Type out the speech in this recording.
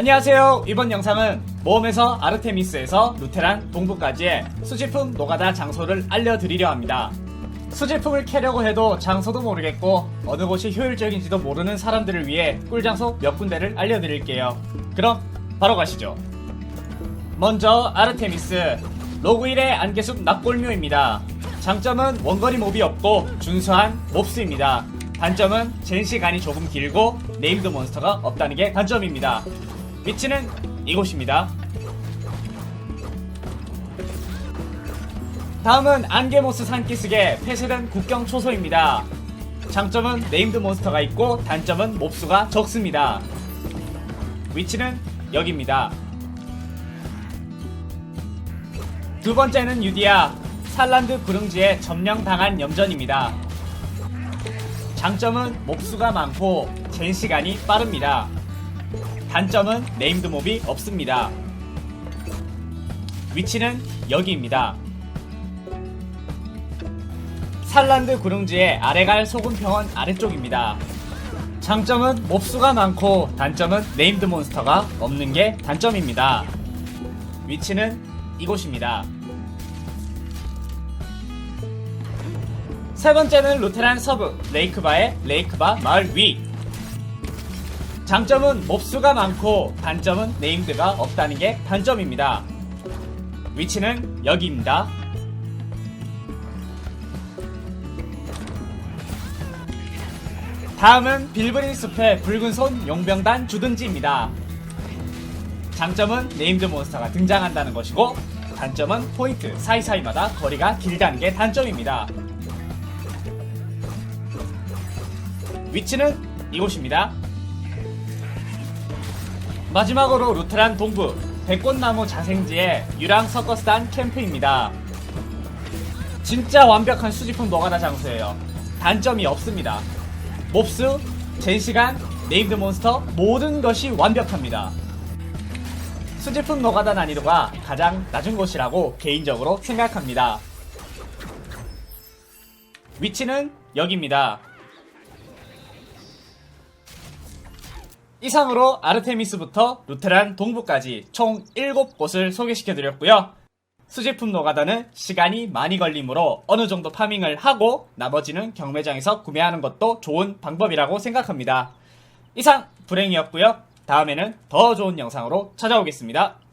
안녕하세요. 이번 영상은 모험에서 아르테미스에서 루테란 동부까지의 수집품 노가다 장소를 알려드리려 합니다. 수집품을 캐려고 해도 장소도 모르겠고 어느 곳이 효율적인지도 모르는 사람들을 위해 꿀장소 몇 군데를 알려드릴게요. 그럼 바로 가시죠. 먼저 아르테미스 로그 1의 안개숲 납골묘입니다. 장점은 원거리 몹이 없고 준수한 몹수입니다. 단점은 젠 시간이 조금 길고 네임드 몬스터가 없다는 게 단점입니다. 위치는 이곳입니다. 다음은 안개모스 산기슭의 폐쇄된 국경 초소입니다. 장점은 네임드 몬스터가 있고 단점은 몹수가 적습니다. 위치는 여기입니다. 두 번째는 유디아 살란드 구릉지에 점령당한 염전입니다. 장점은 몹수가 많고 젠 시간이 빠릅니다. 단점은 네임드 몹이 없습니다. 위치는 여기입니다. 살란드 구릉지의 아래갈 소금평원 아래쪽입니다. 장점은 몹수가 많고 단점은 네임드 몬스터가 없는 게 단점입니다. 위치는 이곳입니다. 세 번째는 루테란 서부 레이크바의 레이크바 마을 위. 장점은 몹수가 많고 단점은 네임드가 없다는 게 단점입니다. 위치는 여기입니다. 다음은 빌브린 숲의 붉은 손 용병단 주둔지입니다. 장점은 네임드 몬스터가 등장한다는 것이고 단점은 포인트 사이사이마다 거리가 길다는 게 단점입니다. 위치는 이곳입니다. 마지막으로 루테란 동부 백꽃나무 자생지의 유랑 서커스단 캠프입니다. 진짜 완벽한 수집품 노가다 장소예요. 단점이 없습니다. 몹수, 젠시간, 네임드 몬스터 모든 것이 완벽합니다. 수집품 노가다 난이도가 가장 낮은 곳이라고 개인적으로 생각합니다. 위치는 여기입니다. 이상으로 아르테미스부터 루테란 동부까지 총 7곳을 소개시켜드렸고요. 수집품 노가다는 시간이 많이 걸리므로 어느 정도 파밍을 하고 나머지는 경매장에서 구매하는 것도 좋은 방법이라고 생각합니다. 이상 불행이었고요. 다음에는 더 좋은 영상으로 찾아오겠습니다.